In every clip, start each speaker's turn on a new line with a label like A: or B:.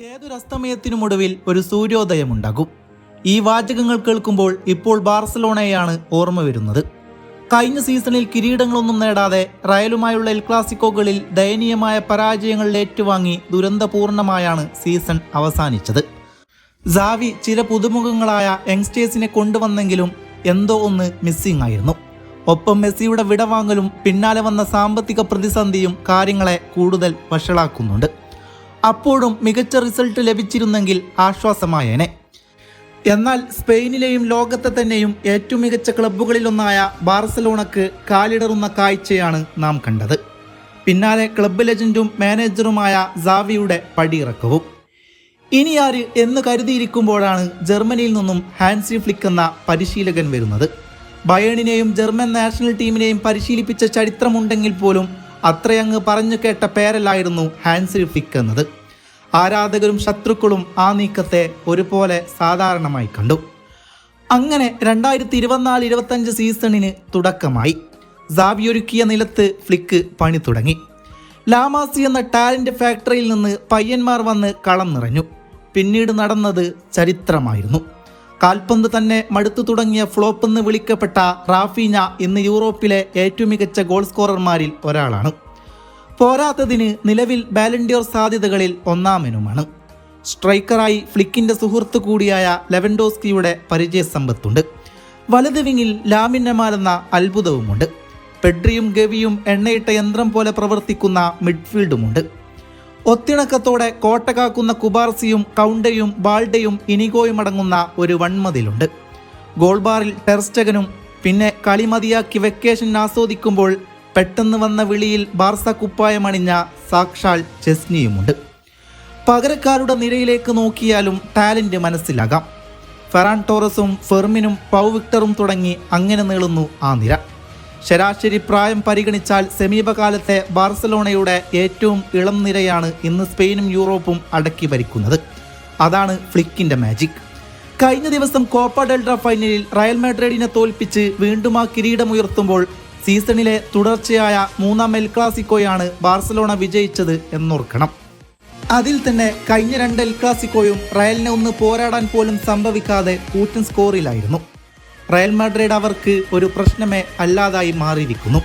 A: ഏതൊരസ്തമയത്തിനുമൊടുവിൽ ഒരു സൂര്യോദയമുണ്ടാകും. ഈ വാചകങ്ങൾ കേൾക്കുമ്പോൾ ഇപ്പോൾ ബാർസലോണയാണ് ഓർമ്മ വരുന്നത്. കഴിഞ്ഞ സീസണിൽ കിരീടങ്ങളൊന്നും നേടാതെ റയലുമായുള്ള എൽ ക്ലാസിക്കോകളിൽ ദയനീയമായ പരാജയങ്ങൾ ഏറ്റുവാങ്ങി ദുരന്തപൂർണമായാണ് സീസൺ അവസാനിച്ചത്. സാവി ചില പുതുമുഖങ്ങളായ യങ്സ്റ്റേഴ്സിനെ കൊണ്ടുവന്നെങ്കിലും എന്തോ ഒന്ന് മിസ്സിംഗ് ആയിരുന്നു. ഒപ്പം മെസ്സിയുടെ വിടവാങ്ങലും പിന്നാലെ വന്ന സാമ്പത്തിക പ്രതിസന്ധിയും കാര്യങ്ങളെ കൂടുതൽ വഷളാക്കുന്നുണ്ട്. അപ്പോഴും മികച്ച റിസൾട്ട് ലഭിച്ചിരുന്നെങ്കിൽ ആശ്വാസമായേനെ. എന്നാൽ സ്പെയിനിലെയും ലോകത്തെ തന്നെയും ഏറ്റവും മികച്ച ക്ലബ്ബുകളിലൊന്നായ ബാർസലോണക്ക് കാലിടറുന്ന കാഴ്ചയാണ് നാം കണ്ടത്. പിന്നാലെ ക്ലബ്ബ് ലെജൻഡും മാനേജറുമായ സാവിയുടെ പടിയിറക്കവും. ഇനി ആര് എന്ന് കരുതിയിരിക്കുമ്പോഴാണ് ജർമ്മനിയിൽ നിന്നും ഹാൻസി ഫ്ലിക്ക് എന്ന പരിശീലകൻ വരുന്നത്. ബയേണിനെയും ജർമ്മൻ നാഷണൽ ടീമിനെയും പരിശീലിപ്പിച്ച ചരിത്രമുണ്ടെങ്കിൽ പോലും അത്രയങ്ങ് പറഞ്ഞു കേട്ട പേരല്ലായിരുന്നു ഹാൻസി ഫ്ലിക്ക് എന്നത്. ആരാധകരും ശത്രുക്കളും ആ നീക്കത്തെ ഒരുപോലെ സാധാരണമായി കണ്ടു. അങ്ങനെ രണ്ടായിരത്തി ഇരുപത്തിനാല് ഇരുപത്തഞ്ച് സീസണിന് തുടക്കമായി. സാവിയൊരുക്കിയ നിലത്ത് ഫ്ലിക്ക് പണി തുടങ്ങി. ലാമാസി എന്ന ടാലന്റ് ഫാക്ടറിയിൽ നിന്ന് പയ്യന്മാർ വന്ന് കളം നിറഞ്ഞു. പിന്നീട് നടന്നത് ചരിത്രമായിരുന്നു. കാൽപന്ത് തന്നെ മടുത്തു തുടങ്ങിയ ഫ്ലോപ്പ് എന്ന് വിളിക്കപ്പെട്ട റാഫീഞ്ഞ ഇന്ന് യൂറോപ്പിലെ ഏറ്റവും മികച്ച ഗോൾ സ്കോറർമാരിൽ ഒരാളാണ്. പോരാത്തതിന് നിലവിൽ ബാലൻഡിയോർ സാധ്യതകളിൽ ഒന്നാമനുമാണ്. സ്ട്രൈക്കറായി ഫ്ലിക്കിന്റെ സുഹൃത്തു കൂടിയായ ലെവൻഡോസ്കിയുടെ പരിചയസമ്പത്തുണ്ട്. വലത് വിങ്ങിൽ എന്ന അത്ഭുതവുമുണ്ട്. പെഡ്രിയും ഗവിയും എണ്ണയിട്ട യന്ത്രം പോലെ പ്രവർത്തിക്കുന്ന മിഡ്ഫീൽഡുമുണ്ട്. ഒത്തിണക്കത്തോടെ കോട്ടകാക്കുന്ന കുബാർസിയും കൗണ്ടയും ബാൾഡയും ഇനിഗോയും അടങ്ങുന്ന ഒരു വൺമതിലുണ്ട് ഗോൾബാറിൽ ടെർസ്റ്റകനും പിന്നെ കളിമതിയാക്കി വെക്കേഷൻ ആസ്വദിക്കുമ്പോൾ പെട്ടെന്ന് വന്ന വിളിയിൽ ബാർസ കുപ്പായമണിഞ്ഞ സാക്ഷാൽ ചെസ്നിയുമുണ്ട്. പകരക്കാരുടെ നിരയിലേക്ക് നോക്കിയാലും ടാലന്റ് മനസ്സിലാകാം. ഫെറാൻ ടോറസും ഫെർമിനും പൗ വിക്ടറും തുടങ്ങി അങ്ങനെ നീളുന്നു ആ നിര. ശരാശരി പ്രായം പരിഗണിച്ചാൽ സമീപകാലത്തെ ബാർസലോണയുടെ ഏറ്റവും ഇളം നിരയാണ് ഇന്ന് സ്പെയിനും യൂറോപ്പും അടക്കി ഭരിക്കുന്നത്. അതാണ് ഫ്ലിക്കിന്റെ മാജിക്. കഴിഞ്ഞ ദിവസം കോപ്പ ഡെൽട്ര ഫൈനലിൽ റയൽ മാഡ്രിഡിനെ തോൽപ്പിച്ച് വീണ്ടും ആ കിരീടമുയർത്തുമ്പോൾ സീസണിലെ തുടർച്ചയായ മൂന്നാം എൽ ക്ലാസിക്കോയാണ് ബാർസലോണ വിജയിച്ചത് എന്നോർക്കണം. അതിൽ തന്നെ കഴിഞ്ഞ രണ്ട് എൽ ക്ലാസിക്കോയും റയലിനെ ഒന്ന് പോരാടാൻ പോലും സംഭവിക്കാതെ കൂറ്റൻ സ്കോറിലായിരുന്നു. റയൽ മാഡ്രിഡ് അവർക്ക് ഒരു പ്രശ്നമേ അല്ലാതായി മാറിയിരിക്കുന്നു.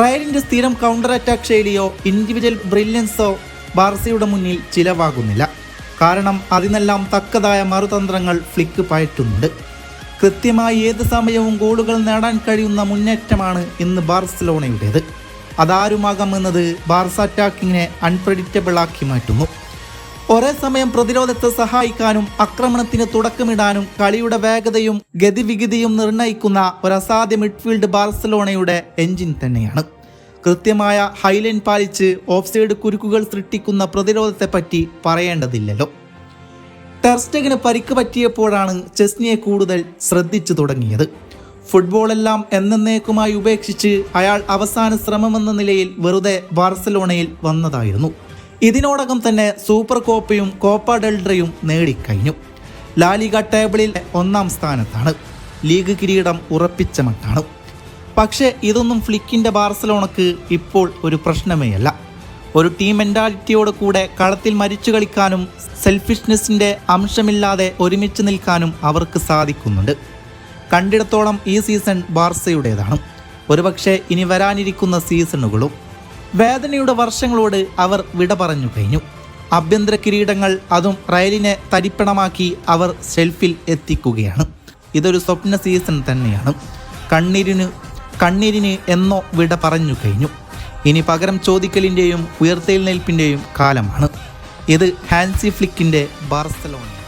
A: റയലിന്റെ സ്ഥിരം കൗണ്ടർ അറ്റാക്ക് ശൈലിയോ ഇൻഡിവിജ്വൽ ബ്രില്യൻസോ ബാർസയുടെ മുന്നിൽ ചിലവാകുന്നില്ല. കാരണം അതിനെല്ലാം തക്കതായ മറുതന്ത്രങ്ങൾ ഫ്ലിക്ക് പയറ്റുന്നുണ്ട്. കൃത്യമായി ഏത് സമയവും ഗോളുകൾ നേടാൻ കഴിയുന്ന മുന്നേറ്റമാണ് ഇന്ന് ബാർസലോണയുടേത്. അതാരുമാകാമെന്നത് ബാർസ അറ്റാക്കിങ്ങിനെ അൺപ്രഡിക്റ്റബിൾ ആക്കി മാറ്റുന്നു. ഒരേ സമയം പ്രതിരോധത്തെ സഹായിക്കാനും ആക്രമണത്തിന് തുടക്കമിടാനും കളിയുടെ വേഗതയും ഗതിവിഗതിയും നിർണയിക്കുന്ന ഒരു മിഡ്ഫീൽഡ് ബാർസലോണയുടെ എഞ്ചിൻ തന്നെയാണ്. കൃത്യമായ ഹൈലൈൻ പാലിച്ച് ഓഫ്സൈഡ് കുരുക്കുകൾ സൃഷ്ടിക്കുന്ന പ്രതിരോധത്തെ പറ്റി പറയേണ്ടതില്ലല്ലോ ടെർസ്റ്റഗിന് പരിക്ക് പറ്റിയപ്പോഴാണ് ചെസ്നിയെ കൂടുതൽ ശ്രദ്ധിച്ചു തുടങ്ങിയത്. ഫുട്ബോളെല്ലാം എന്നേക്കുമായി ഉപേക്ഷിച്ച് അയാൾ അവസാന ശ്രമമെന്ന നിലയിൽ വെറുതെ ബാർസലോണയിൽ വന്നതായിരുന്നു. ഇതിനോടകം തന്നെ സൂപ്പർ കോപ്പയും കോപ്പ ഡെൽഡ്രയും നേടിക്കഴിഞ്ഞു ലാലിക ടേബിളിൽ ഒന്നാം സ്ഥാനത്താണ്. ലീഗ് കിരീടം ഉറപ്പിച്ച മട്ടാണ്. പക്ഷേ ഇതൊന്നും ഫ്ലിക്കിന്റെ ബാർസലോണക്ക് ഇപ്പോൾ ഒരു പ്രശ്നമേയല്ല. ഒരു ടീം മെന്റാലിറ്റിയോട് കൂടെ കളത്തിൽ മരിച്ചു കളിക്കാനും സെൽഫിഷ്നെസ്സിന്റെ അംശമില്ലാതെ ഒരുമിച്ച് നിൽക്കാനും അവർക്ക് സാധിക്കുന്നുണ്ട്. കണ്ടിടത്തോളം ഈ സീസൺ ബാർസയുടേതാണ്. ഒരുപക്ഷെ ഇനി വരാനിരിക്കുന്ന സീസണുകളും വേദനയുടെ വർഷങ്ങളോട് അവർ വിട പറഞ്ഞു കഴിഞ്ഞു. ആഭ്യന്തര കിരീടങ്ങൾ അതും റയലിനെ തരിപ്പണമാക്കി അവർ ഷെൽഫിൽ എത്തിക്കുകയാണ്. ഇതൊരു സ്വപ്ന സീസൺ തന്നെയാണ്. കണ്ണീരിന് കണ്ണീരിന് എന്നോ വിട പറഞ്ഞു കഴിഞ്ഞു. ഇനി പകരം ചോദിക്കലിന്റെയും ഉയർത്തെഴുന്നേൽപ്പിന്റെയും കാലമാണ്. ഇത് ഹാൻസി ഫ്ലിക്കിന്റെ ബാർസലോണ